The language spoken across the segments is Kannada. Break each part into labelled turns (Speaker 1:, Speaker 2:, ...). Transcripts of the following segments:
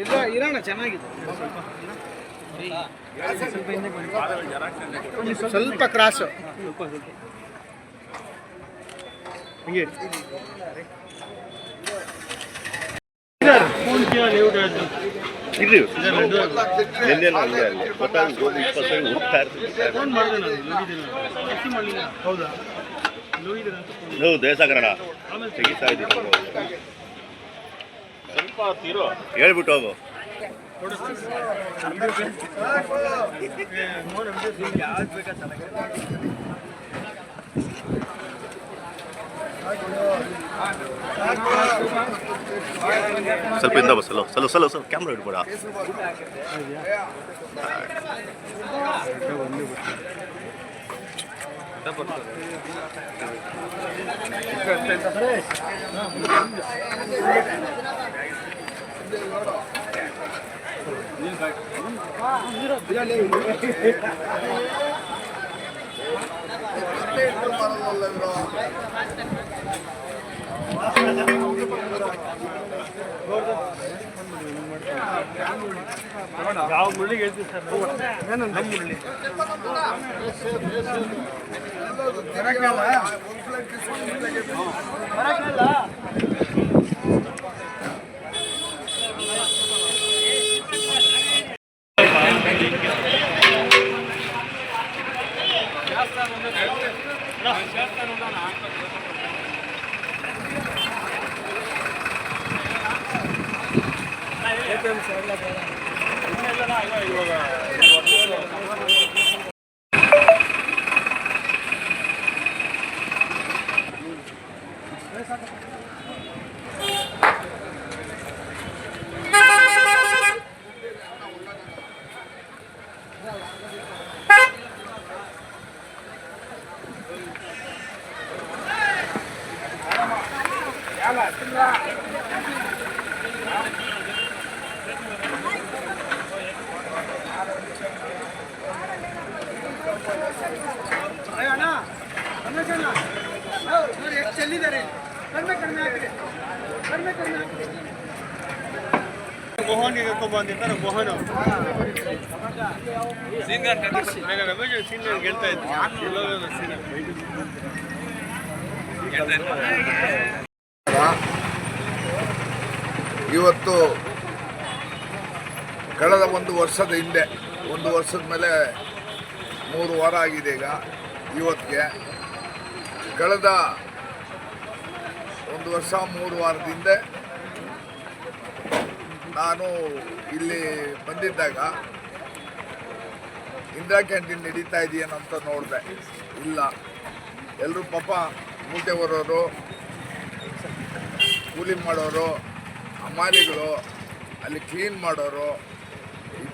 Speaker 1: ಇದು ಇರೋಣ ಚೆನ್ನಾಗಿದೆ ಸ್ವಲ್ಪ ಕ್ರಾಸ್ ಹಿಂಗೆ
Speaker 2: ಇಲ್ಲಿ ನಿನ್ನೆ ಅಲ್ಲೇ ಅಲ್ಲಿ. ಗೊತ್ತಾಗ ಗೋಧಿ ಇಪ್ಪತ್ತು
Speaker 1: ನೋಡಿದ್ದೀನಿ ಜಾಸ್ತಿ ಮಾಡಲಿಲ್ಲ. ಹೌದಾ?
Speaker 2: ದೇವಸಾಗರಣ ತೆಗಿತಾ ತೀರೋ ಹೇಳ್ಬಿಟ್ಟು ಹೋಗು. ಸ್ವಲ್ಪ ಇಂದ ಬಸ್ ಸಲ ಸಲ ಸಲ ಸಲ ಕ್ಯಾಮ್ರಾ ಇಡ್ಬೇಡ
Speaker 1: ಯಾವ ಮುಳ್ಳಿಗೆ ಹೇಳ್ತೀವಿ ಸರ್ ನಮ್ಮ ಮುಳ್ಳಿ ಅಣ್ಣ ರಮೇಶ್ ಅಣ್ಣ ನೋಡಿ ಎಷ್ಟು ಚೆಲ್ಲಿದ್ದಾರೆ ಕಡಿಮೆ ಕಡಿಮೆ ಹಾಕಿದೆ ಕಡಿಮೆ ಕಡಿಮೆ ಹಾಕಿದೆ ಸೀನಿಯರ್ ಗೆಲ್ತಾ
Speaker 3: ಇವತ್ತು ಕಳೆದ ಒಂದು ವರ್ಷದ ಹಿಂದೆ, ಒಂದು ವರ್ಷದ ಮೇಲೆ ಮೂರು ವಾರ ಆಗಿದೆ ಈಗ, ಇವತ್ತಿಗೆ. ಕಳೆದ ಒಂದು ವರ್ಷ, ಮೂರು ವಾರದ ಹಿಂದೆ ನಾನು ಇಲ್ಲಿ ಬಂದಿದ್ದಾಗ ಇಂದಿರಾ ಕ್ಯಾಂಟೀನ್ ನಡೀತಾ ಇದೆಯೇನಂತ ನೋಡಿದೆ. ಇಲ್ಲ. ಎಲ್ಲರೂ ಪಾಪ ಮೂಟೆ ಬರೋರು ಕೂಲಿ ಮಾಡೋರು ಅಮಾರಿಗಳು ಅಲ್ಲಿ ಕ್ಲೀನ್ ಮಾಡೋರು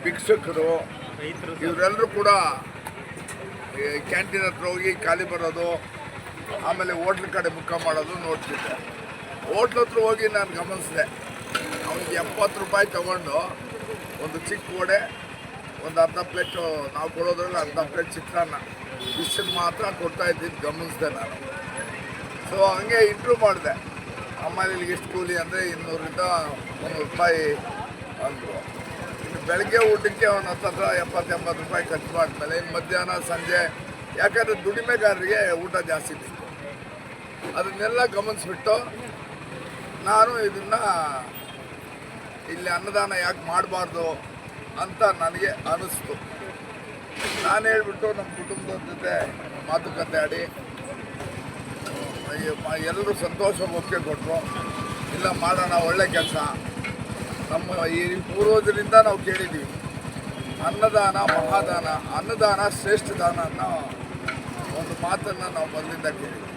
Speaker 3: ಭಿಕ್ಷುಕರು ಇವರೆಲ್ಲರೂ ಕೂಡ ಕ್ಯಾಂಟೀನ್ ಹತ್ರ ಹೋಗಿ ಖಾಲಿ ಬರೋದು ಆಮೇಲೆ ಹೋಟ್ಲ್ ಕಡೆ ಮುಖ ಮಾಡೋದು ನೋಡ್ತಿದ್ದೆ. ಹೋಟ್ಲ್ ಹತ್ರ ಹೋಗಿ ನಾನು ಗಮನಿಸಿದೆ. ಅವ್ನಿಗೆ ಎಪ್ಪತ್ತು ರೂಪಾಯಿ ತಗೊಂಡು ಒಂದು ಚಿಕ್ಕ ವಡೆ ಒಂದು ಅರ್ಧ ಪ್ಲೇಟು ನಾವು ಕೊಡೋದ್ರಲ್ಲಿ ಅರ್ಧ ಪ್ಲೇಟ್ ಚಿತ್ರಾನ್ನ. ಇಷ್ಟನ್ನು ಮಾತ್ರ ಕೊಡ್ತಾ ಇದ್ದಿದ್ದು ಗಮನಿಸಿದೆ ನಾನು. ಸೊ ಹಂಗೆ ಇಂಟ್ರೂ ಮಾಡಿದೆ. ಆಮೇಲೆ ಇಲ್ಲಿಗೆ ಎಷ್ಟು ಕೂಲಿ ಅಂದರೆ ಇನ್ನೂರಿಂದ ಮುನ್ನೂರು ರೂಪಾಯಿ ಅಂದರು. ಬೆಳಗ್ಗೆ ಊಟಕ್ಕೆ ಅವನ ಹತ್ರ ಎಪ್ಪತ್ತು ಎಂಬತ್ತು ರೂಪಾಯಿ ಖರ್ಚು ಮಾಡ್ತಾಳೆ ಇನ್ನು ಮಧ್ಯಾಹ್ನ, ಸಂಜೆ, ಯಾಕಂದರೆ ದುಡಿಮೆಗಾರರಿಗೆ ಊಟ ಜಾಸ್ತಿ ಬೇಕು. ಅದನ್ನೆಲ್ಲ ಗಮನಿಸ್ಬಿಟ್ಟು ನಾನು ಇದನ್ನು ಇಲ್ಲಿ ಅನ್ನದಾನ ಯಾಕೆ ಮಾಡಬಾರ್ದು ಅಂತ ನನಗೆ ಅನ್ನಿಸ್ತು ನಾನು ಹೇಳ್ಬಿಟ್ಟು ನಮ್ಮ ಕುಟುಂಬದ ಜೊತೆ ಮಾತುಕತೆ ಆಡಿ ಎಲ್ಲರೂ ಸಂತೋಷ ಒಪ್ಪಿಗೆ ಕೊಟ್ಟರು. ಇಲ್ಲ ಮಾಡೋಣ, ಒಳ್ಳೆ ಕೆಲಸ. ನಮ್ಮ ಈ ಪೂರ್ವಜರಿಂದ ನಾವು ಕೇಳಿದ್ದೀವಿ. ಅನ್ನದಾನ, ಮಹಾದಾನ, ಅನ್ನದಾನ ಶ್ರೇಷ್ಠ ದಾನ ಅನ್ನೋ ಒಂದು ಮಾತನ್ನು ನಾವು ಮೊದಲಿಂದ ಕೇಳಿದ್ವಿ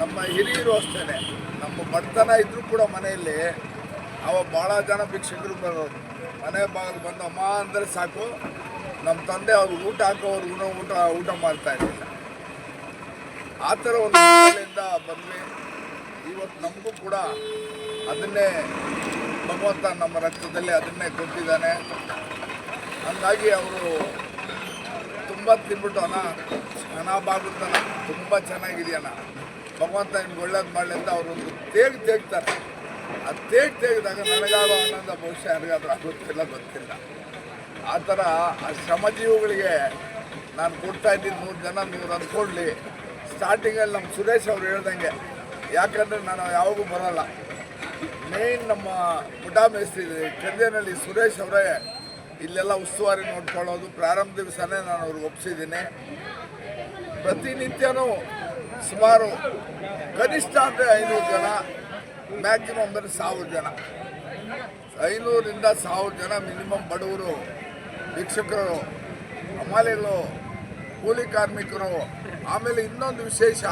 Speaker 3: ನಮ್ಮ ಹಿರಿಯರು ಅಷ್ಟೇ ನಮ್ಮ ಬಡತನ ಇದ್ದರೂ ಕೂಡ ಮನೆಯಲ್ಲಿ ಅವ ಭಾಳ ಜನ ಭಿಕ್ಷಕರು ಬರೋದು ಮನೆ ಭಾಗದ ಬಂದು, ಅಮ್ಮ, ಅಂದರೆ ಸಾಕು. ನಮ್ಮ ತಂದೆ ಅವ್ರಿಗೆ ಊಟ ಹಾಕೋವ್ರಿಗೂ ಊಟ ಊಟ ಮಾಡ್ತಾ ಇರಲಿಲ್ಲ ಆ ಥರ ಒಂದು ಬಂದ್ವಿ. ಇವತ್ತು ನಮಗೂ ಕೂಡ ಅದನ್ನೇ ಭಗವಂತ ನಮ್ಮ ರಕ್ತದಲ್ಲಿ ಅದನ್ನೇ ಕೊಟ್ಟಿದ್ದಾನೆ. ಹಂಗಾಗಿ ಅವರು ತುಂಬ ತಿನ್ಬಿಟ್ಟು ಅಣ್ಣ ಚೆನ್ನಾಗಾಗುತ್ತಣ್ಣ ತುಂಬ ಚೆನ್ನಾಗಿದೆಯಣ್ಣ. ಭಗವಂತ ನಿಮ್ಗೆ ಒಳ್ಳೇದು ಮಾಡಲಿ ಅಂತ ಅವರೊಂದು ತೇಗ್ ತೇಗ್ತಾರೆ. ಆ ತೇಗ್ ತೇಗಿದಾಗ ನನಗಾಗೋ ಆನಂದ ಬಹುಶಃ ಯಾರಿಗಾದ್ರೂ ಆಗುತ್ತಿಲ್ಲ ಗೊತ್ತಿಲ್ಲ. ಆ ಥರ ಆ ಶ್ರಮಜೀವಿಗಳಿಗೆ ನಾನು ಕೊಡ್ತಾ ಇದ್ದೀನಿ ನೂರು ಜನ ನೀವು ಅಂದ್ಕೊಳ್ಳಿ. ಸ್ಟಾರ್ಟಿಂಗಲ್ಲಿ ನಮ್ಮ ಸುರೇಶ್ ಅವ್ರು ಹೇಳ್ದಂಗೆ, ಯಾಕಂದರೆ ನಾನು ಯಾವಾಗೂ ಬರೋಲ್ಲ. ಮೇಯ್ನ್ ನಮ್ಮ ಪುಟ ಮೇಸ್ತ್ರಿ ಸುರೇಶ್ ಅವರೇ ಇಲ್ಲೆಲ್ಲ ಉಸ್ತುವಾರಿ ನೋಡ್ಕೊಳ್ಳೋದು. ಪ್ರಾರಂಭ ದಿವಸನೇ ನಾನು ಅವ್ರಿಗೆ ಒಪ್ಪಿಸಿದ್ದೀನಿ ಪ್ರತಿನಿತ್ಯನೂ ಸುಮಾರು ಕನಿಷ್ಠ ಅಂದರೆ ಐನೂರು ಜನ ಮ್ಯಾಕ್ಸಿಮಮ್ ಅಂದರೆ ಸಾವಿರ ಜನ. ಐನೂರಿಂದ ಸಾವಿರ ಜನ ಮಿನಿಮಮ್ ಬಡವರು, ಭಿಕ್ಷುಕರು ಹಮಾಲಿಗಳು ಕೂಲಿ ಕಾರ್ಮಿಕರು. ಆಮೇಲೆ ಇನ್ನೊಂದು ವಿಶೇಷ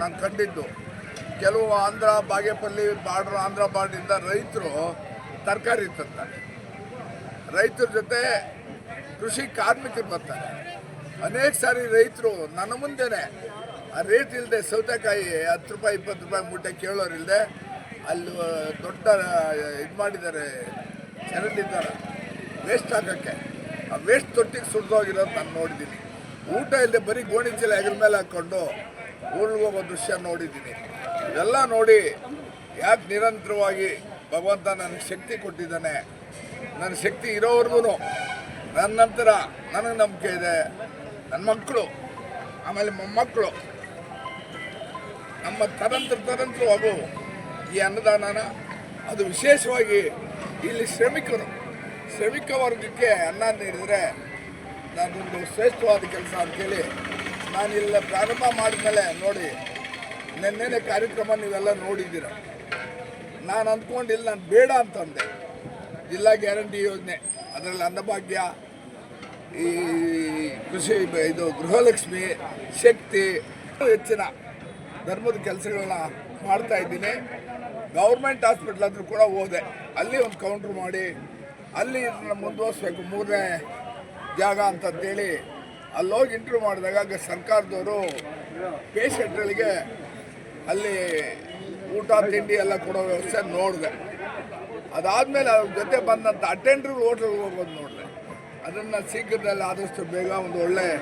Speaker 3: ನಾನು ಕಂಡಿದ್ದು. ಕೆಲವು ಆಂಧ್ರ, ಬಾಗೇಪಲ್ಲಿ, ಬಾರ್ಡ್ರ್ ಆಂಧ್ರ ಬಾರ್ಡ್ರಿಂದ ರೈತರು ತರಕಾರಿ ತರ್ತಾರೆ ರೈತರ ಜೊತೆ ಕೃಷಿ ಕಾರ್ಮಿಕರು ಬರ್ತಾರೆ. ಅನೇಕ ಸಾರಿ ರೈತರು ನನ್ನ ಮುಂದೆನೆ, ಆ ರೇಟ್ ಇಲ್ಲದೆ ಸೌತೆಕಾಯಿ ಹತ್ತು ರೂಪಾಯಿ, ಇಪ್ಪತ್ತು ರೂಪಾಯಿ ಮೂಟೆ ಕೇಳೋರಿಲ್ಲದೆ ಅಲ್ಲಿ ದೊಡ್ಡ ಇದು ಮಾಡಿದ್ದಾರೆ, ಚರಂಡಿದ್ದಾರೆ. ವೇಸ್ಟ್ ಹಾಕೋಕ್ಕೆ. ಆ ವೇಸ್ಟ್ ತೊಟ್ಟಿಗೆ ಸುರಿದೋಗಿರೋದು ನಾನು ನೋಡಿದ್ದೀನಿ. ಊಟ ಇಲ್ಲದೆ ಬರೀ ಗೋಣಿ ಚೀಲ ಹೆಗಲ ಮೇಲೆ ಹಾಕ್ಕೊಂಡು ಊರಿಗೆ ಹೋಗೋ ದೃಶ್ಯ ನೋಡಿದ್ದೀನಿ. ಇದೆಲ್ಲ ನೋಡಿ ಯಾಕೆ ನಿರಂತರವಾಗಿ ಭಗವಂತ ನನಗೆ ಶಕ್ತಿ ಕೊಟ್ಟಿದ್ದಾನೆ? ನನ್ನ ಶಕ್ತಿ ಇರೋವರೆಗೂ ನನ್ನ ನಂತರ ನನಗೆ ನಂಬಿಕೆ ಇದೆ. ನನ್ನ ಮಕ್ಕಳು ಆಮೇಲೆ ಮೊಮ್ಮಕ್ಕಳು ನಮ್ಮ ತರಂತ್ರ ತರಂತ್ರವಾಗು ಈ ಅನ್ನದಾನನ ಅದು ವಿಶೇಷವಾಗಿ ಇಲ್ಲಿ ಶ್ರಮಿಕರು, ಶ್ರಮಿಕ ವರ್ಗಕ್ಕೆ ಅನ್ನ ನೀಡಿದರೆ ನಾನೊಂದು ಶ್ರೇಷ್ಠವಾದ ಕೆಲಸ ಅಂತೇಳಿ ನಾನು ಇಲ್ಲ ಪ್ರಾರಂಭ ಮಾಡಿದ್ಮೇಲೆ ನೋಡಿ ನಿನ್ನೆನೆ ಕಾರ್ಯಕ್ರಮ ನೀವೆಲ್ಲ ನೋಡಿದ್ದೀರ. ನಾನು ಅಂದ್ಕೊಂಡಿಲ್ಲ, ನಾನು ಬೇಡ ಅಂತಂದೆ. ಜಿಲ್ಲಾ ಗ್ಯಾರಂಟಿ ಯೋಜನೆ, ಅದರಲ್ಲಿ ಅನ್ನಭಾಗ್ಯ, ಈ ಕೃಷಿ ಇದು ಗೃಹಲಕ್ಷ್ಮಿ, ಶಕ್ತಿ, ಹೆಚ್ಚಿನ ಧರ್ಮದ ಕೆಲಸಗಳನ್ನ ಮಾಡ್ತಾ ಇದ್ದೀನಿ. ಗೌರ್ಮೆಂಟ್ ಹಾಸ್ಪಿಟ್ಲ್ ಆದರೂ ಕೂಡ ಹೋದೆ. ಅಲ್ಲಿ ಒಂದು ಕೌಂಟ್ರ್ ಮಾಡಿ, ಅಲ್ಲಿ ಮುಂದುವರಿಸ್ಬೇಕು, ಮೂರನೇ ಜಾಗ ಅಂತಂತೇಳಿ ಅಲ್ಲೋಗಿ ಹೋಗಿ ಇಂಟರ್ವ್ಯೂ ಮಾಡಿದಾಗ ಸರ್ಕಾರದವರು ಪೇಷಂಟ್ಗಳಿಗೆ ಅಲ್ಲಿ ಊಟ, ತಿಂಡಿ ಎಲ್ಲ ಕೊಡೋ ವ್ಯವಸ್ಥೆ ನೋಡಿದೆ. ಅದಾದಮೇಲೆ ಅವ್ರ ಜೊತೆ ಬಂದಂಥ ಅಟೆಂಡ್ರು ಹೋಟ್ಲಿಗೆ ಹೋಗೋದು ನೋಡಿದೆ. ಅದನ್ನು ಶೀಘ್ರದಲ್ಲಿ ಆದಷ್ಟು ಬೇಗ ಒಂದು ಒಳ್ಳೆ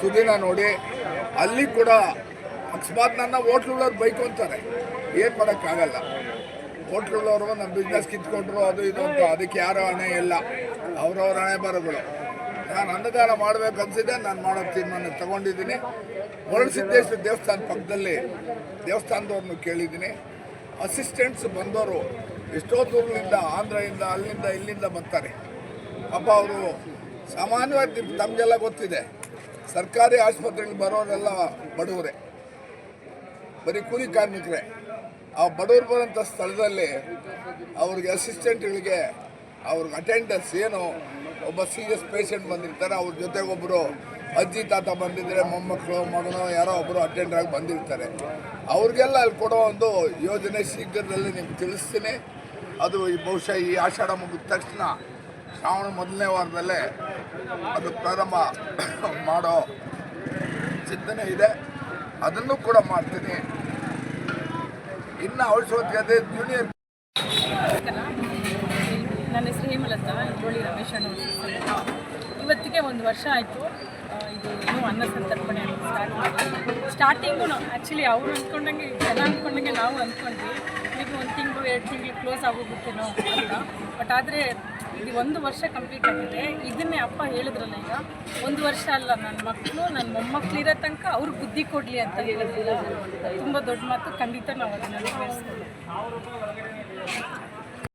Speaker 3: ಸುದಿನ ನೋಡಿ. ಅಲ್ಲಿ ಕೂಡ ಅಕಸ್ಮಾತ್ ನನ್ನ ಬೈಕ್ ಅಂತಾರೆ ಏನು ಮಾಡೋಕ್ಕಾಗಲ್ಲ. ಹೋಟ್ಲುಳ್ಳವರು ನಮ್ಮ ಬಿಸ್ನೆಸ್ ಕಿತ್ಕೊಂಡ್ರು, ಅದು ಇದು ಅಂತ. ಅದಕ್ಕೆ ಯಾರೋ ಹಣೆ ಇಲ್ಲ. ಅವ್ರವ್ರ ಹಣೆ ಬರೋಗಳು ನಾನು ಅನ್ನದಾನ ಮಾಡಬೇಕು ಅನ್ಸಿದೆ ನಾನು ಮಾಡೋ ತೀರ್ಮಾನ ತಗೊಂಡಿದ್ದೀನಿ. ಮರಳಸಿದ್ದೇಶ್ವರ ದೇವಸ್ಥಾನ ಪಕ್ಕದಲ್ಲಿ ದೇವಸ್ಥಾನದವ್ರನ್ನು ಕೇಳಿದ್ದೀನಿ. ಅಸಿಸ್ಟೆಂಟ್ಸ್ ಬಂದವರು ಎಷ್ಟೋ ದೂರದಿಂದ, ಆಂಧ್ರದಿಂದ, ಅಲ್ಲಿಂದ, ಇಲ್ಲಿಂದ ಬರ್ತಾರೆ. ಪಾಪ ಅವರು ಸಾಮಾನ್ಯವಾಗಿ ತಮಗೆಲ್ಲ ಗೊತ್ತಿದೆ. ಸರ್ಕಾರಿ ಆಸ್ಪತ್ರೆಗೆ ಬರೋರೆಲ್ಲ ಬಡವರೇ. ಬರೀ ಕೂಲಿ ಕಾರ್ಮಿಕರೇ. ಆ ಬಡವರು ಬರೋಂಥ ಸ್ಥಳದಲ್ಲಿ ಅವ್ರಿಗೆ ಅಸಿಸ್ಟೆಂಟ್ಗಳಿಗೆ ಅವ್ರಿಗೆ ಅಟೆಂಡೆನ್ಸ್ ಏನು ಒಬ್ಬ ಸೀರಿಯಸ್ ಪೇಷಂಟ್ ಬಂದಿರ್ತಾರೆ, ಅವ್ರ ಜೊತೆಗೆ ಒಬ್ಬರು ಅಜ್ಜಿ ತಾತ ಬಂದಿದ್ದರೆ ಮೊಮ್ಮಕ್ಕಳು, ಮಗನೋ, ಯಾರೋ ಒಬ್ಬರು ಅಟೆಂಡರ್ ಆಗಿ ಬಂದಿರ್ತಾರೆ. ಅವ್ರಿಗೆಲ್ಲ ಅಲ್ಲಿ ಕೊಡೋ ಒಂದು ಯೋಜನೆ ಶೀಘ್ರದಲ್ಲಿ ನಿಮ್ಗೆ ತಿಳಿಸ್ತೀನಿ. ಅದು ಈ ಬಹುಶಃ ಈ ಆಷಾಢ ಮುಗಿದ ತಕ್ಷಣ ಶ್ರಾವಣ ಮೊದಲನೇ ವಾರದಲ್ಲೇ ಅದು ಪ್ರಾರಂಭ ಮಾಡೋ ಚಿಂತನೆ ಇದೆ. ಅದನ್ನು ಕೂಡ ಮಾಡ್ತೀನಿ. ಇನ್ನು ಅವಶ್ಯಕತೆ ಜೂನಿಯರ್
Speaker 4: ನನ್ನ ಹೆಸರು ಹೇಮಲತಾ ಇಬ್ಬಳ್ಳಿ ರಮೇಶ್ ಅಣ್ಣ ಇವತ್ತಿಗೆ ಒಂದು ವರ್ಷ ಆಯಿತು. ಇದು ಏನು ಅನ್ನ ಸಂತರ್ಪಣೆ ಸ್ಟಾರ್ಟ್ ಮಾಡಿ ಸ್ಟಾರ್ಟಿಂಗು ಆ್ಯಕ್ಚುಲಿ ಅವರು ಅಂದ್ಕೊಂಡಂಗೆ, ಜನ ಅಂದ್ಕೊಂಡಂಗೆ ನಾವು ಅಂದ್ಕೊಂಡ್ವಿ. ಈಗ ಒಂದು ತಿಂಗಳು, ಎರಡು ತಿಂಗಳು ಕ್ಲೋಸ್ ಆಗೋಗುತ್ತೇನೋ ಅಂತ ಬಟ್ ಆದರೆ ಇದು ಒಂದು ವರ್ಷ ಕಂಪ್ಲೀಟ್ ಆಗಿದೆ. ಇದನ್ನೇ ಅಪ್ಪ ಹೇಳಿದ್ರಲ್ಲ ಈಗ, ಒಂದು ವರ್ಷ ಅಲ್ಲ ನನ್ನ ಮಕ್ಕಳು ನನ್ನ ಮೊಮ್ಮಕ್ಕಳಿರೋ ತನಕ ಅವ್ರು ಬುದ್ಧಿ ಕೊಡಲಿ ಅಂತ ಹೇಳಿದ್ರಲ್ಲ. ತುಂಬ ದೊಡ್ಡ ಮಾತು. ಖಂಡಿತ ನಾವು ಅದನ್ನು ನೆರವೇರಿಸ್ತೀವಿ.